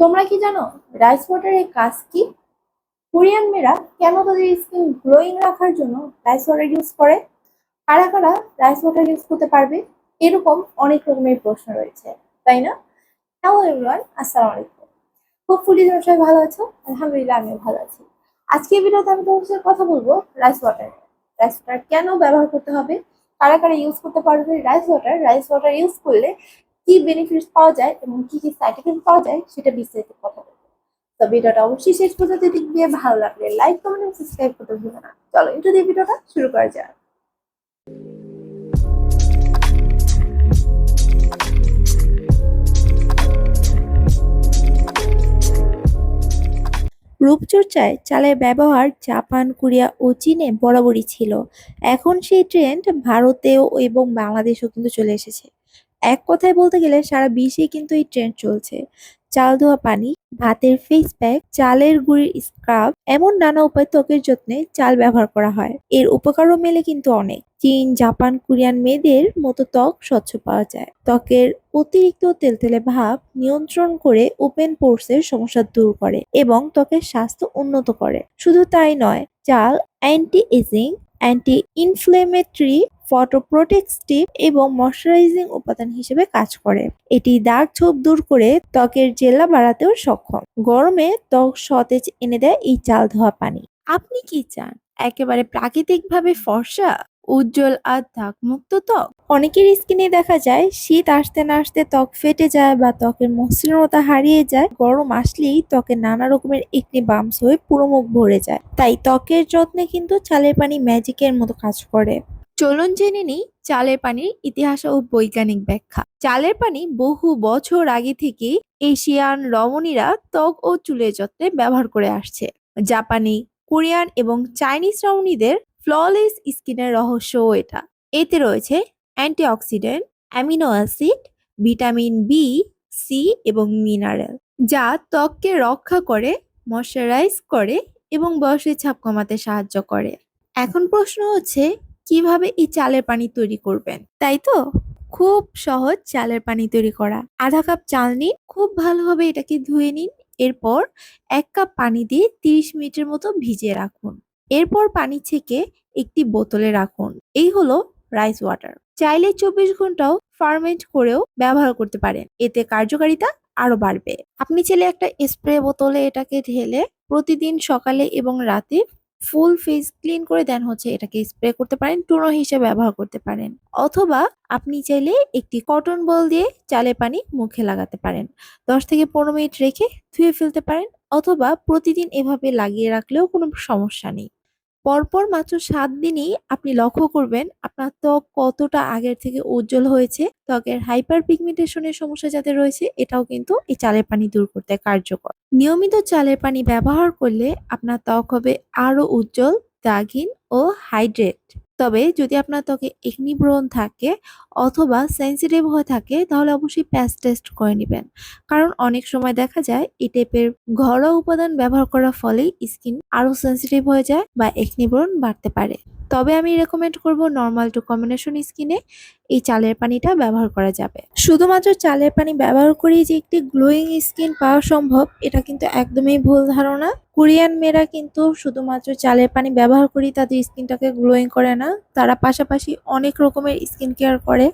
তোমরা কি জানো রাইস ওয়াটারের কাজ কি? কোরিয়ান মেয়েরা কেন তাদের স্কিন গ্লোয়িং রাখার জন্য রাইস ওয়াটার ইউজ করে? কারা কারা রাইস ওয়াটার ইউজ করতে পারবে? এরকম অনেক রকমের প্রশ্ন রয়েছে, তাই না? হ্যালো এভরিওয়ান আসসালামু আলাইকুম। হোপফুলি তোমরা সবাই ভালো আছো? আলহামদুলিল্লাহ, আমিও ভালো আছি। আজকে ভিডিওতে আমি তোমার সাথে কথা বলব রাইস ওয়াটার রাইস ওয়াটার কেন ব্যবহার করতে হবে? কারা কারা ইউজ করতে পারবে rice water rice water use করলে কি বেনিফিটস পাওয়া যায় এবং কি কি সাইড এফেক্ট পাওয়া যায় সেটা বিস্তারিত কথা বলব। তো ভিডিওটা অবশ্যই শেষ পর্যন্ত দেখবে, ভালো লাগলে লাইক কমেন্ট এবং সাবস্ক্রাইব করতে ভুলো না। চলো একটু দিয়ে ভিডিওটা শুরু করা যাক। রূপচর্চায় চালের ব্যবহার জাপান, কোরিয়া ও চীনে বরাবরই ছিল। এখন সেই ট্রেন্ড ভারতেও এবং বাংলাদেশেও কিন্তু চলে এসেছে। এক কথায় বলতে গেলে সারা বিশ্বে কিন্তু এই ট্রেন্ড চলছে। চাল ধোয়া পানি, ভাতের ফেস প্যাক চালের গুঁড়ির স্ক্রাব এমন নানা উপায় ত্বকের যত্নে চাল ব্যবহার করা হয়। এর উপকারও মেলে কিন্তু অনেক। চীন, জাপান, কোরিয়ান মেয়েদের মতো ত্বক স্বচ্ছ পাওয়া যায়। ত্বকের অতিরিক্ত তেলতেলে ভাব নিয়ন্ত্রণ করে ওপেন পোর্সের সমস্যা দূর করে এবং ত্বকের স্বাস্থ্য উন্নত করে। শুধু তাই নয়, চাল anti ageing anti inflammatory photoprotective এবং ময়শ্চারাইজিং উপাদান হিসেবে কাজ করে। এটি দাগ ছোপ দূর করে ত্বকের জেলা বাড়াতেও সক্ষম। গরমে ত্বক সতেজ এনে দেয় এই চাল ধোয়া পানি। আপনি কি চান? একেবারে প্রাকৃতিকভাবে ফর্সা, উজ্জ্বল আর দাগ মুক্ত ত্বক? অনেকের স্কিনে দেখা যায়, শীত আসতে না আসতে ত্বক ফেটে যায় বা ত্বকের মসৃণতা হারিয়ে যায়। গরম আসলেই ত্বকে নানা রকমের একনি বামস হয়ে পুরো মুখ ভরে যায়। তাই ত্বকের যত্নে কিন্তু চালের পানি ম্যাজিকের মতো কাজ করে। চলুন জেনে নিই চালের পানির ইতিহাস ও বৈজ্ঞানিক ব্যাখ্যা। চালের পানি বহু বছর আগে থেকেই এশিয়ান রমণীরা ত্বক ও চুলের যত্নে ব্যবহার করে আসছে। জাপানি, কোরিয়ান এবং চাইনিজ রমণীদের ফ্ললেস স্কিনের রহস্যও এটা। এতে রয়েছে antioxidant, amino acid, vitamin B C এবং মিনারেল, যা ত্বককে রক্ষা করে, ময়শ্চারাইজ করে এবং বয়সের ছাপ কমাতে সাহায্য করে। এখন প্রশ্ন হচ্ছে কীভাবে এই চালের পানি তৈরি করবেন? তাই তো? খুব সহজ চালের পানি তৈরি করা। আধা কাপ চাল নিন, খুব ভালোভাবে এটাকে ধুয়ে নিন। এরপর এক কাপ পানি দিয়ে তিরিশ মিনিটের মতো ভিজিয়ে রাখুন। এরপর পানি ছেঁকে একটি বোতলে রাখুন। এই হলো রাইস ওয়াটার চাইলে চব্বিশ ঘন্টাও ফার্মেন্ট করেও ব্যবহার করতে পারেন। এতে কার্যকারিতা আরও বাড়বে। আপনি চাইলে একটা স্প্রে বোতলে এটাকে ঢেলে প্রতিদিন সকালে এবং রাতে ফুল ফেস ক্লিন করে দেন হচ্ছে এটাকে স্প্রে করতে পারেন, টুনো হিসেবে ব্যবহার করতে পারেন। অথবা আপনি চাইলে একটি কটন বল দিয়ে চালে পানি মুখে লাগাতে পারেন। দশ থেকে পনেরো মিনিট রেখে ধুয়ে ফেলতে পারেন অথবা প্রতিদিন এভাবে লাগিয়ে রাখলেও কোনো সমস্যা নেই। পরপর মাত্র সাত দিনই আপনি লক্ষ্য করবেন আপনার ত্বক কতটা আগের থেকে উজ্জ্বল হয়েছে, ত্বকের হাইপার পিগমেন্টেশনের সমস্যা যাতে রয়েছে, এটাও কিন্তু এই চালের পানি দূর করতে কার্যকর। নিয়মিত চালের পানি ব্যবহার করলে আপনার ত্বক হবে আরও উজ্জ্বল দাগিন ও হাইড্রেট তবে যদি আপনার ত্বকে একনি ব্রণ থাকে অথবা সেন্সিটিভ হয়ে থাকে, তাহলে অবশ্যই প্যাচ টেস্ট করে নেবেন। কারণ অনেক সময় দেখা যায়, এই টাইপের ঘরোয়া উপাদান ব্যবহার করার ফলে স্কিন আরও সেন্সিটিভ হয়ে যায় বা একনি ব্রণ বাড়তে পারে। তবে আমি রেকমেন্ড করব নর্মাল টু কম্বিনেশন স্কিনে এই চালের পানিটা ব্যবহার করা যাবে। শুধুমাত্র চালের পানি ব্যবহার করেই যে একটি গ্লোয়িং স্কিন পাওয়া সম্ভব, এটা কিন্তু একদমই ভুল ধারণা। কোরিয়ান মেয়েরা কিন্তু শুধুমাত্র চালের পানি ব্যবহার করেই তাদের স্কিনটাকে গ্লোয়িং করে না, তারা পাশাপাশি অনেক রকমের স্কিন কেয়ার করে।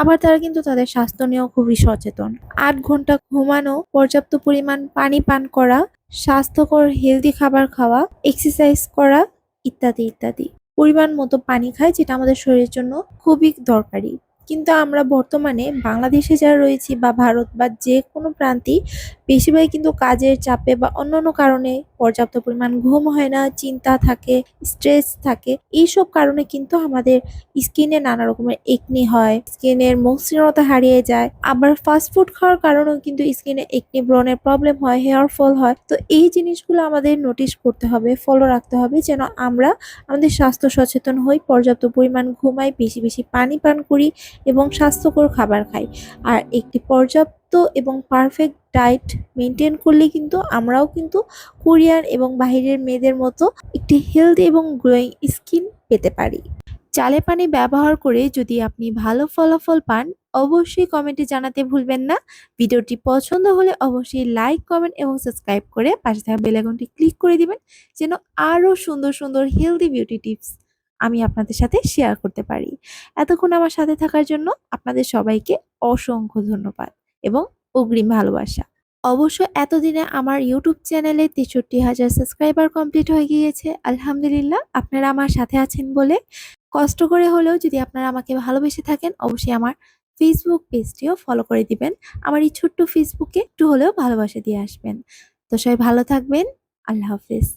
আবার তারা কিন্তু তাদের স্বাস্থ্য নিয়েও খুবই সচেতন। আট ঘণ্টা ঘুমানো, পর্যাপ্ত পরিমাণ পানি পান করা, স্বাস্থ্যকর হেলদি খাবার খাওয়া এক্সারসাইজ করা, ইত্যাদি ইত্যাদি। পরিমাণ মতো পানি খায়, যেটা আমাদের শরীরের জন্য খুবই দরকারি। কিন্তু আমরা বর্তমানে বাংলাদেশে যারা রয়েছি বা ভারত বা যে কোনো প্রান্তেই বেশিরভাগই কিন্তু কাজের চাপে বা অন্যান্য কারণে পর্যাপ্ত পরিমাণ ঘুম হয় না, চিন্তা থাকে স্ট্রেস থাকে। এইসব কারণে কিন্তু আমাদের স্কিনে নানা রকমের একনি হয়, স্কিনের মসৃণতা হারিয়ে যায়। আবার ফাস্ট ফুড খাওয়ার কারণেও কিন্তু স্কিনে একনি ব্রণের প্রবলেম হয় হেয়ার ফল হয়। তো এই জিনিসগুলো আমাদের নোটিশ করতে হবে ফলো রাখতে হবে যেন আমরা আমাদের স্বাস্থ্য সচেতন হই, পর্যাপ্ত পরিমাণ ঘুমাই, বেশি বেশি পানি পান করি এবং স্বাস্থ্যকর খাবার খাই। আর একটি পর্যাপ্ত এবং পারফেক্ট ডায়েট মেনটেন করলে কিন্তু আমরাও কিন্তু কোরিয়ান এবং বাইরের মেয়েদের মতো একটি হেলদি এবং গ্রোয়িং স্কিন পেতে পারি। চালে পানি ব্যবহার করে যদি আপনি ভালো ফলাফল পান, অবশ্যই কমেন্টে জানাতে ভুলবেন না। ভিডিওটি পছন্দ হলে অবশ্যই লাইক কমেন্ট এবং সাবস্ক্রাইব করে পাশে থাকা বেল আইকনটি ক্লিক করে দিবেন, যেন আরও সুন্দর সুন্দর হেলদি বিউটি টিপস আমি আপনাদের সাথে শেয়ার করতে পারি। এতক্ষণ আমার সাথে থাকার জন্য আপনাদের সবাইকে অসংখ্য ধন্যবাদ এবং অগ্রিম ভালোবাসা। অবশ্য এতদিনে আমার ইউটিউব চ্যানেলে তেষট্টি হাজার সাবস্ক্রাইবার কমপ্লিট হয়ে গিয়েছে। আলহামদুলিল্লাহ, আপনারা আমার সাথে আছেন বলে কষ্ট করে হলেও যদি আপনারা আমাকে ভালোবেসে থাকেন, অবশ্যই আমার ফেসবুক পেজটিও ফলো করে দিবেন। আমার এই ছোট্ট ফেসবুকে একটু হলেও ভালোবাসা দিয়ে আসবেন। তো সবাই ভালো থাকবেন। আল্লাহ হাফিজ।